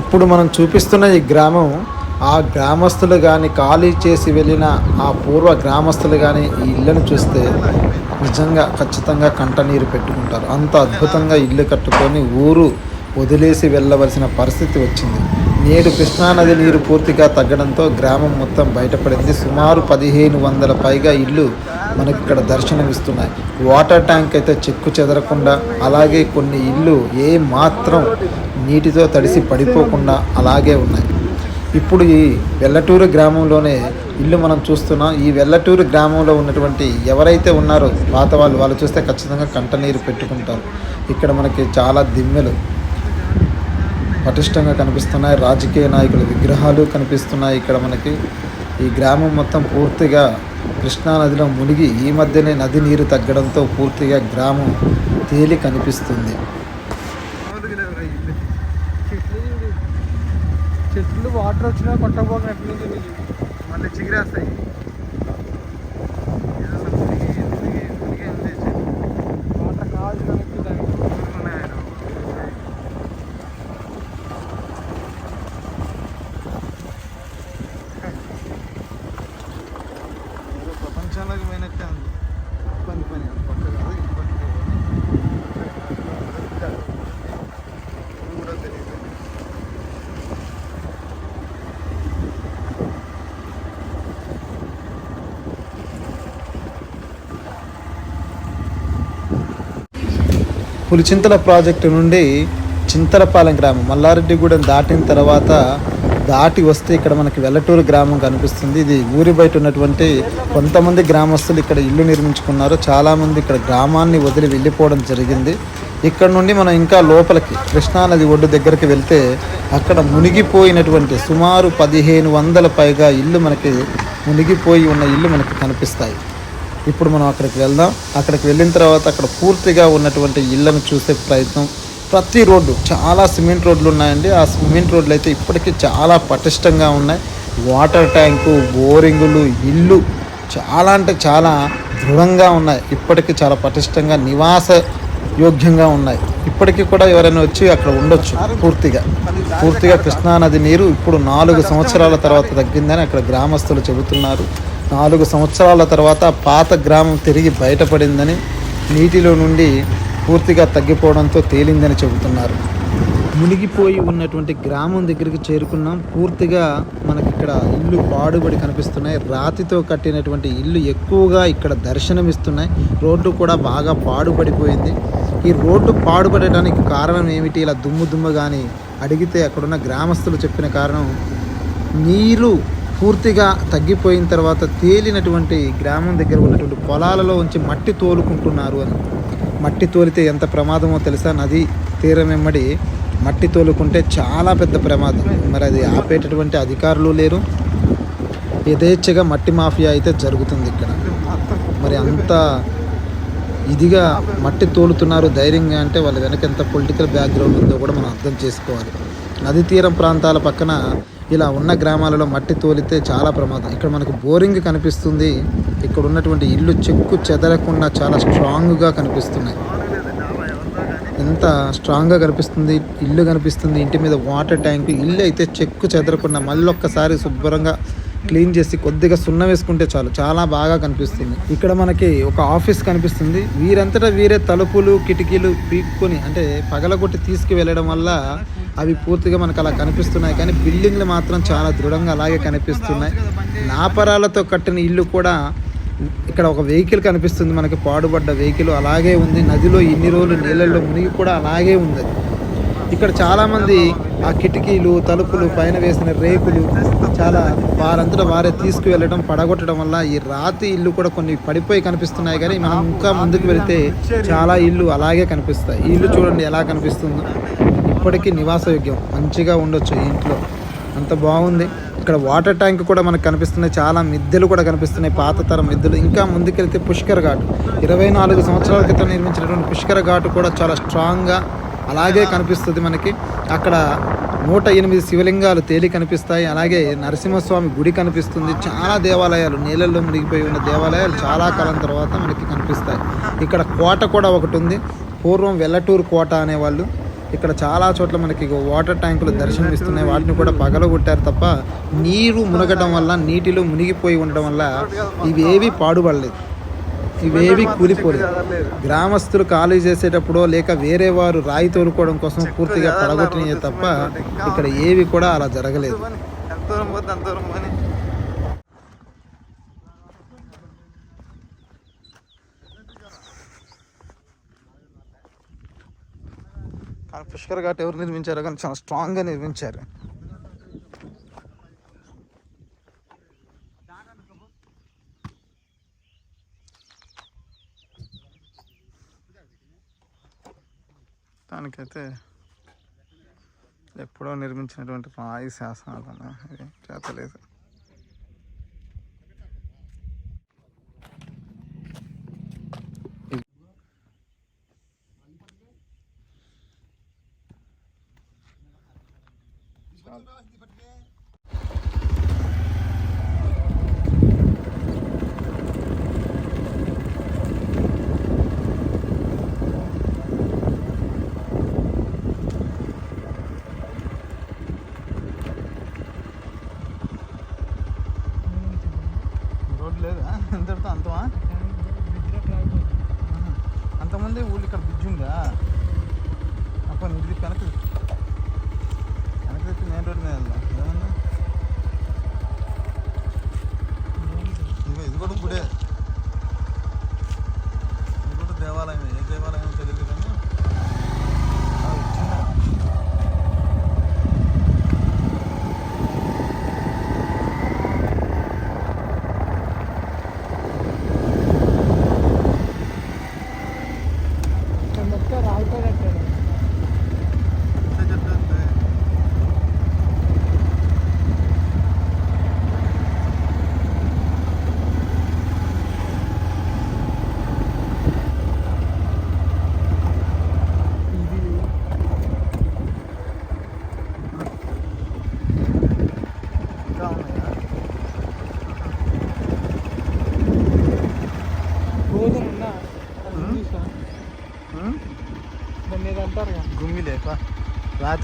ఇప్పుడు మనం చూపిస్తున్న ఈ గ్రామం ఆ గ్రామస్తులు కానీ ఖాళీ చేసి వెళ్ళిన ఆ పూర్వ గ్రామస్తులు కానీ ఈ ఇళ్ళను చూస్తే నిజంగా ఖచ్చితంగా కంటనీరు పెట్టుకుంటారు. అంత అద్భుతంగా ఇల్లు కట్టుకొని ఊరు వదిలేసి వెళ్ళవలసిన పరిస్థితి వచ్చింది. నేడు కృష్ణానది నీరు పూర్తిగా తగ్గడంతో గ్రామం మొత్తం బయటపడింది. సుమారు పదిహేను వందల పైగా ఇల్లు మనకి ఇక్కడ దర్శనమిస్తున్నాయి. వాటర్ ట్యాంక్ అయితే చెక్కు చెదరకుండా అలాగే కొన్ని ఇల్లు ఏ మాత్రం నీటితో తడిసి పడిపోకుండా అలాగే ఉన్నాయి. ఇప్పుడు ఈ వెల్లటూరు గ్రామంలోనే ఇల్లు మనం చూస్తున్నాం. ఈ వెల్లటూరు గ్రామంలో ఉన్నటువంటి ఎవరైతే ఉన్నారో పాత వాళ్ళు వాళ్ళు చూస్తే ఖచ్చితంగా కంటనీరు పెట్టుకుంటారు. ఇక్కడ మనకి చాలా దిమ్మెలు పటిష్టంగా కనిపిస్తున్నాయి. రాజకీయ నాయకుల విగ్రహాలు కనిపిస్తున్నాయి ఇక్కడ మనకి. ఈ గ్రామం మొత్తం పూర్తిగా కృష్ణా నదిలో మునిగి ఈ మధ్యనే నది నీరు తగ్గడంతో పూర్తిగా గ్రామం తేలి కనిపిస్తుంది. చెట్లు చెట్లు వాటర్ వచ్చినా కొట్టబోకట్లు ఎట్లుంది మళ్ళీ చిగిరేస్తాయి వాటర్ కావాల్సిన ప్రపంచంలోకి పోయినట్టే ఉంది పని పని పక్క కాదు ఈ పక్క కూడా తెలియదు పులిచింతల ప్రాజెక్టు నుండి చింతలపాలెం గ్రామం మల్లారెడ్డిగూడెం దాటిన తర్వాత దాటి వస్తే ఇక్కడ మనకి వెల్లటూరు గ్రామం కనిపిస్తుంది. ఇది ఊరి బయట ఉన్నటువంటి కొంతమంది గ్రామస్తులు ఇక్కడ ఇల్లు నిర్మించుకున్నారు. చాలామంది ఇక్కడ గ్రామాన్ని వదిలి వెళ్ళిపోవడం జరిగింది. ఇక్కడ నుండి మనం ఇంకా లోపలికి కృష్ణానది ఒడ్డు దగ్గరికి వెళ్తే అక్కడ మునిగిపోయినటువంటి సుమారు పదిహేను వందల పైగా ఇల్లు మనకి మునిగిపోయి ఉన్న ఇల్లు మనకి కనిపిస్తాయి. ఇప్పుడు మనం అక్కడికి వెళ్దాం. అక్కడికి వెళ్ళిన తర్వాత అక్కడ పూర్తిగా ఉన్నటువంటి ఇళ్ళను చూసే ప్రయత్నం. ప్రతి రోడ్డు చాలా సిమెంట్ రోడ్లు ఉన్నాయండి. ఆ సిమెంట్ రోడ్లు అయితే ఇప్పటికీ చాలా పటిష్టంగా ఉన్నాయి. వాటర్ ట్యాంకు బోరింగులు ఇల్లు చాలా అంటే చాలా దృఢంగా ఉన్నాయి. ఇప్పటికీ చాలా పటిష్టంగా నివాస యోగ్యంగా ఉన్నాయి. ఇప్పటికీ కూడా ఎవరైనా వచ్చి అక్కడ ఉండొచ్చు పూర్తిగా. పూర్తిగా కృష్ణానది నీరు ఇప్పుడు నాలుగు సంవత్సరాల తర్వాత తగ్గిందని అక్కడ గ్రామస్తులు చెబుతున్నారు. నాలుగు సంవత్సరాల తర్వాత పాత గ్రామం తిరిగి బయటపడిందని నీటిలో నుండి పూర్తిగా తగ్గిపోవడంతో తేలిందని చెబుతున్నారు. మునిగిపోయి ఉన్నటువంటి గ్రామం దగ్గరికి చేరుకున్నాం. పూర్తిగా మనకి ఇక్కడ ఇల్లు పాడుబడి కనిపిస్తున్నాయి. రాతితో కట్టినటువంటి ఇల్లు ఎక్కువగా ఇక్కడ దర్శనమిస్తున్నాయి. రోడ్డు కూడా బాగా పాడుపడిపోయింది ఈ రోడ్డు పాడుపడటానికి కారణం ఏమిటి? ఇలా దుమ్ము దుమ్ము కానీ అడిగితే అక్కడున్న గ్రామస్తులు చెప్పిన కారణం నీరు పూర్తిగా తగ్గిపోయిన తర్వాత తేలినటువంటి గ్రామం దగ్గర ఉన్నటువంటి పొలాలలో ఉంచి మట్టి తోలుకుంటున్నారు అని. మట్టి తోలితే ఎంత ప్రమాదమో తెలుసా? నది తీరం వెంబడి మట్టి తోలుకుంటే చాలా పెద్ద ప్రమాదం. మరి అది ఆపేటటువంటి అధికారులు లేరు. యథేచ్ఛగా మట్టి మాఫియా అయితే జరుగుతుంది ఇక్కడ. మరి అంత ఇదిగా మట్టి తోలుతున్నారు ధైర్యంగా అంటే వాళ్ళ వెనక ఎంత పొలిటికల్ బ్యాక్గ్రౌండ్ ఉందో కూడా మనం అర్థం చేసుకోవాలి. నది తీరం ప్రాంతాల పక్కన ఇలా ఉన్న గ్రామాలలో మట్టి తోలితే చాలా ప్రమాదం. ఇక్కడ మనకు బోరింగ్ కనిపిస్తుంది. ఇక్కడ ఉన్నటువంటి ఇల్లు చెక్కు చెదరకుండా చాలా స్ట్రాంగ్గా కనిపిస్తున్నాయి. ఎంత స్ట్రాంగ్గా కనిపిస్తుంది? ఇల్లు కనిపిస్తుంది. ఇంటి మీద వాటర్ ట్యాంక్ ఇల్లు అయితే చెక్కు చెదరకుండా మళ్ళీ ఒక్కసారి శుభ్రంగా క్లీన్ చేసి కొద్దిగా సున్నం వేసుకుంటే చాలు. చాలా బాగా కనిపిస్తుంది. ఇక్కడ మనకి ఒక ఆఫీస్ కనిపిస్తుంది. వీరంతటా వీరే తలుపులు కిటికీలు పీక్కొని అంటే పగలగొట్టి తీసుకువెళ్ళడం వల్ల అవి పూర్తిగా మనకు అలా కనిపిస్తున్నాయి. కానీ బిల్డింగ్లు మాత్రం చాలా దృఢంగా అలాగే కనిపిస్తున్నాయి. నాపరాలతో కట్టిన ఇల్లు కూడా ఇక్కడ ఒక వెహికల్ కనిపిస్తుంది మనకి. పాడుపడ్డ వెహికల్ అలాగే ఉంది. నదిలో ఇన్ని రోజులు నీళ్ళల్లో మునిగి కూడా అలాగే ఉంది. ఇక్కడ చాలామంది ఆ కిటికీలు తలుపులు పైన వేసిన రేకులు చాలా వారంతటా వారే తీసుకువెళ్ళడం పడగొట్టడం వల్ల ఈ రాతి ఇల్లు కూడా కొన్ని పడిపోయి కనిపిస్తున్నాయి. కానీ మనం ఇంకా ముందుకు వెళితే చాలా ఇల్లు అలాగే కనిపిస్తాయి. ఈ ఇల్లు చూడండి ఎలా కనిపిస్తుందో. ఇప్పటికీ నివాసయోగ్యం. మంచిగా ఉండొచ్చు ఈ ఇంట్లో. అంత బాగుంది. ఇక్కడ వాటర్ ట్యాంక్ కూడా మనకు కనిపిస్తున్నాయి. చాలా మిద్దెలు కూడా కనిపిస్తున్నాయి. పాత తరం మిద్దెలు. ఇంకా ముందుకెళ్తే పుష్కర్ ఘాట్. ఇరవై నాలుగు సంవత్సరాల క్రితం నిర్మించినటువంటి పుష్కర ఘాట్ కూడా చాలా స్ట్రాంగ్గా అలాగే కనిపిస్తుంది మనకి. అక్కడ నూట ఎనిమిది శివలింగాలు తేలి కనిపిస్తాయి. అలాగే నరసింహస్వామి గుడి కనిపిస్తుంది. చాలా దేవాలయాలు నీళ్ళల్లో మునిగిపోయి ఉన్న దేవాలయాలు చాలా కాలం తర్వాత మనకి కనిపిస్తాయి. ఇక్కడ కోట కూడా ఒకటి ఉంది. పూర్వం వెల్లటూరు కోట అనేవాళ్ళు ఇక్కడ చాలా చోట్ల మనకి వాటర్ ట్యాంకులు దర్శనమిస్తున్నాయి. వాటిని కూడా పగలగొట్టారు తప్ప నీరు మునగడం వల్ల నీటిలో మునిగిపోయి ఉండడం వల్ల ఇవేవి పాడుపడలేదు. ఇవేవి కూలిపోలేదు. గ్రామస్తులు ఖాళీ చేసేటప్పుడు లేక వేరే వారు రాయి తోలుకోవడం కోసం పూర్తిగా పడగొట్టినవి తప్ప ఇక్కడ ఏవి కూడా అలా జరగలేదు ఎంత దూరం పోతే అంత దూరం పోనీ కానీ పుష్కర్ ఘాట్ ఎవరు నిర్మించారో కానీ చాలా స్ట్రాంగ్గా నిర్మించారు. దానికైతే ఎప్పుడో నిర్మించినటువంటి రాయి శాసనాలు అన్న ఇది చేతలేదు.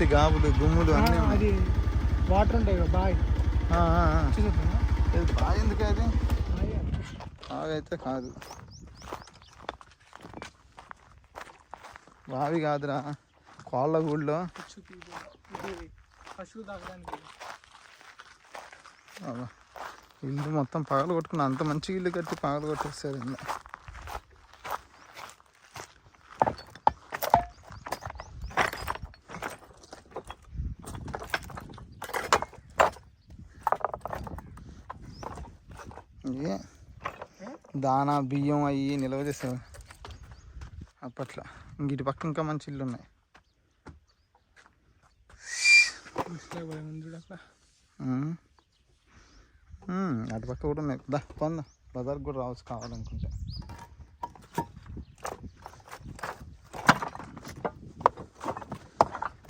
రాతి గాబులు గుమ్ములు అన్నీ. అది వాటర్ ఉంటాయి కదా బాయ్. బాగా ఎందుకు అది? బాయ్. బావి అయితే కాదు. బావి కాదురా. కోళ్ళ తాగడానికి అబ్బా. ఇల్లు మొత్తం పగలు కొట్టుకున్న అంత మంచి ఇల్లు కట్టి పగలు కొట్టేస్తారు ఇల్లు ఏ దానా బియ్యం అవి నిల్వ చేసేవి అప్పట్లో. ఇంక ఇటు పక్క ఇంకా మంచి ఇల్లు ఉన్నాయి. అటు పక్క కూడా ఉన్నాయి. దా పొందా బజార్కి కూడా రావచ్చు కావాలనుకుంటే.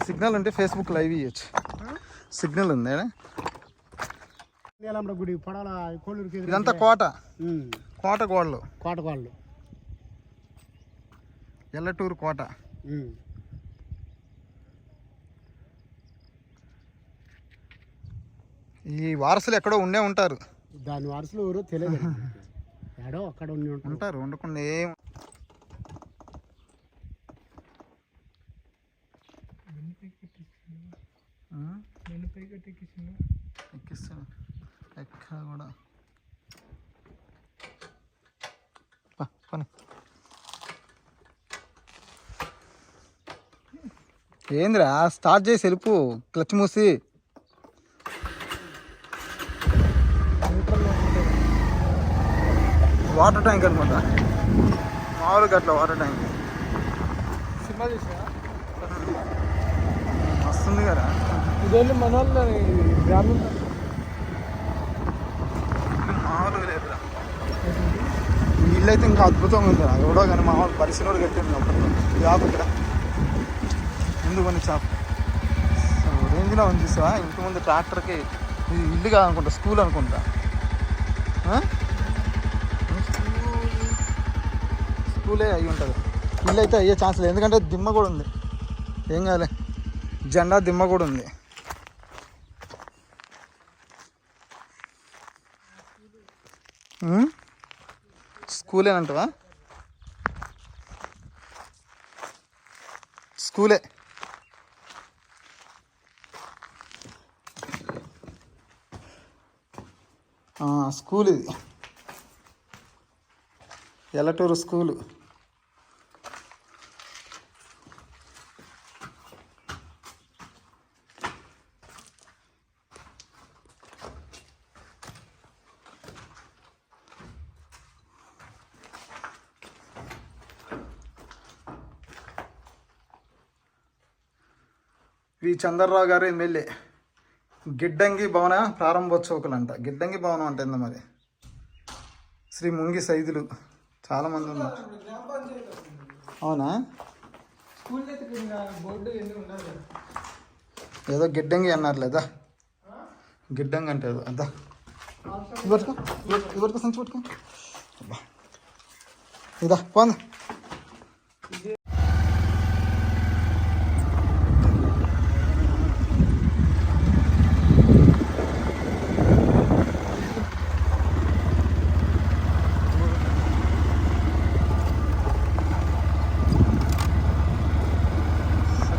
సిగ్నల్ ఉంటే ఫేస్బుక్ లైవ్ ఇవ్వచ్చు సిగ్నల్ ఉంది ఇదంతా కోట. కోట గోడలు కోటకోళ్ళు ఎల్లటూరు కోట. ఈ వారసులు ఎక్కడో ఉండే ఉంటారు. దాని వారసులు ఎవరో తెలియదు. ఏడో అక్కడ ఉండి ఉంటారు. ఉండకుండా ఏం. ఎక్కిస్తాను. ఎక్కడ కూడా. ఏందిరా? స్టార్ట్ చేసి వెళ్ళిపో. క్లచ్ మూసి. వాటర్ ట్యాంక్ అనుకుంటా. మామూలుగా అట్లా వాటర్ ట్యాంక్. సినిమా చూసా వస్తుంది కదా. ఇదేళ్ళు మన వాళ్ళు గ్రామీణ మామూలుగా లేదురా. అయితే ఇంకా అద్భుతంగా ఉంది ఎవడో కానీ మామూలు పరిశీలన కట్టింది ఈ ఆకు ఇక్కడ. ముందు కొన్ని చాప్. రేంజ్లో ఉంది చూసావా ఇంటి ముందు ట్రాక్టర్కి ఇది ఇల్లు కాదనుకుంటా స్కూల్ అనుకుంటా. స్కూలే అయి ఉంటుంది. ఇల్లు అయితే అయ్యే ఛాన్స్ లేదు. ఎందుకంటే దిమ్మ కూడా ఉంది. ఏం కాలే జెండా దిమ్మ కూడా ఉంది. స్కూలేనంటవా? స్కూలే. స్కూల్ ఇది. ఎల్లటూరు స్కూలు. వి చంద్రరావు గారు ఎమ్మెల్యే. గిడ్డంగి భవన ప్రారంభోత్సవకులంట. గిడ్డంగి భవనం అంటే ఏందో మరి? శ్రీ ముంగి సైదులు. చాలామంది ఉన్నారు. అవునా? ఏదో గిడ్డంగి అన్నారు లేదా? గిడ్డంగి అంటే ఏదో. అదా. ఇవరికి ఇవరికి సంచి పట్టుకో. అబ్బా. ఇదా పోందా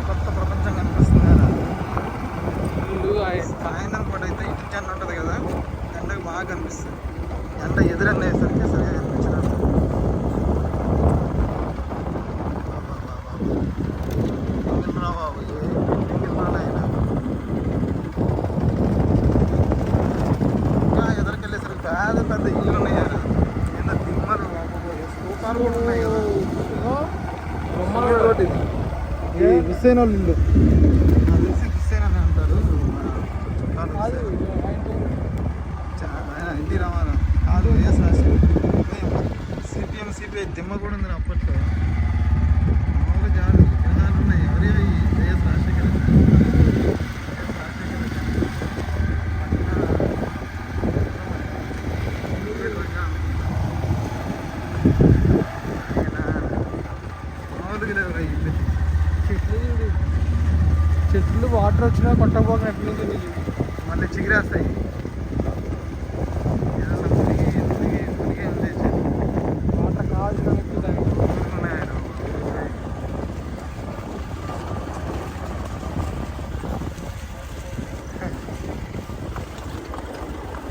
కొత్త ప్రపంచం కనిపిస్తుంది కదా సాయంత్రం పూట అయితే ఇటు ఎండ ఉంటుంది కదా ఎండకు బాగా కనిపిస్తుంది ఎండ ఎదురన్న వేసరికి సరిగా కనిపించడం బాబు ఏ బిల్డింగులు రానాయనా. ఇంకా ఎదురుకెళ్ళేసరికి పెద్ద పెద్ద ఇల్లు ఉన్నాయి కదా ఏదో దిమ్మలు స్తూపాలు కూడా ఉన్నాయి కదా బొమ్మలు ఒకటి క్రిస్టియన్ వాళ్ళు ఇల్లు అని అంటారు ఆయన ఎన్టీ రామారావు కాదు వైఎస్ సిపిఎం సిపిఐ దిమ్మ కూడా ఉంది అప్పట్లో. మామూలు జనాలు ఉన్నాయి. ఎవరి వైఎస్ రాజశేఖర్ వైఎస్ రాజశేఖర్ మామూలుగా లేవు రా ఇల్లు చెట్లు చూడు. చెట్లు వాటర్ వచ్చినా కొట్టకపోక ఎట్లుంటుంది? మళ్ళీ చిగిరేస్తాయి ఏదో మునిగి మునిగి మునిగి ఉంది చెట్టు. వాటర్ కావాల్సిన ఊరుకున్నాయి ఆయన.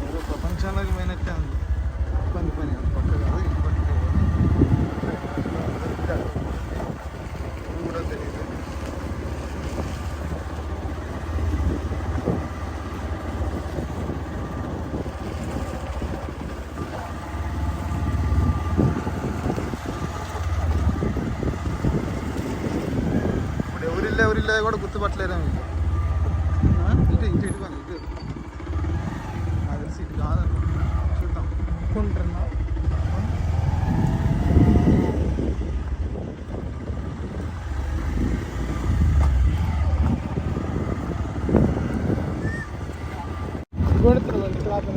ఏదో ప్రపంచంలోకి పోయినట్టే ఉంది పని పని అది పక్క కాదు ఇటు పక్క కాదు. కూడా తెలియదు ఇప్పుడు ఎవరిల్లు ఎవరిల్లు కూడా గుర్తుపట్టలేరా మీకు ఆ? ఇటు ఇటు ఇటు పని ఇటు నాకు తెలిసి ఇటు కాదన్న చూద్దాం అనుకుంటున్నా కొడుతున్నారు క్లాత్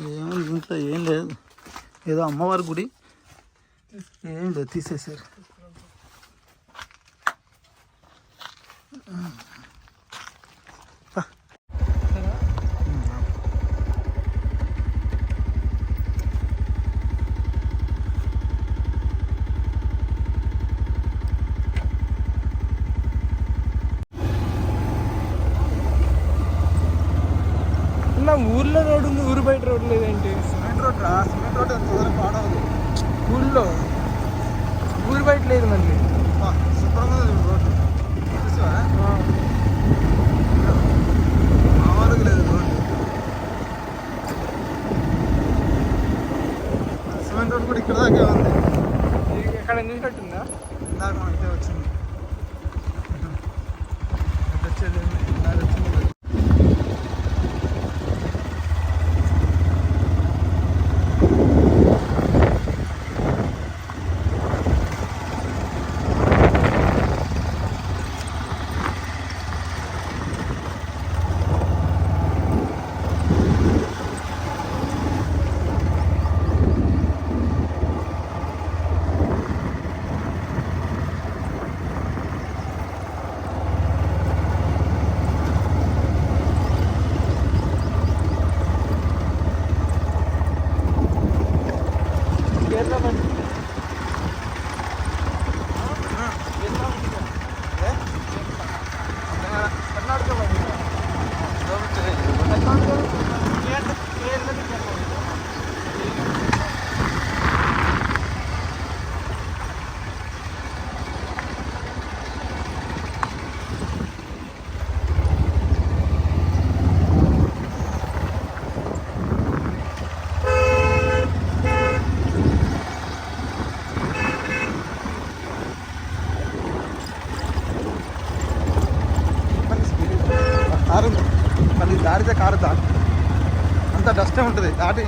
ఏమో ఇంట్లో ఏం లేదు. ఏదో అమ్మవారి గుడి. ఏం లేదు తీసేసారు నా ఊర్లో రోడ్డు ఉంది ఊరు బయట రోడ్డు లేదేంటి సిమెంట్ రోడ్ రా సిమెంట్ రోడ్ ఎంత దూరం పాడవదు. ఊళ్ళో ఊరు బయట లేదు మళ్ళీ. శుభ్రంగా ఉంది రోడ్డు. చూసావా? మామూలుగా లేదు రోడ్డు. సిమెంట్ రోడ్ కూడా ఇక్కడ దాకా ఉంది. అక్కడ చూసినట్టుందా ఇందాక మనం ఇటే వచ్చింది. Gracias. మళ్ళీ కారు దాటి అంత డస్టే ఉంటుంది. దాటి.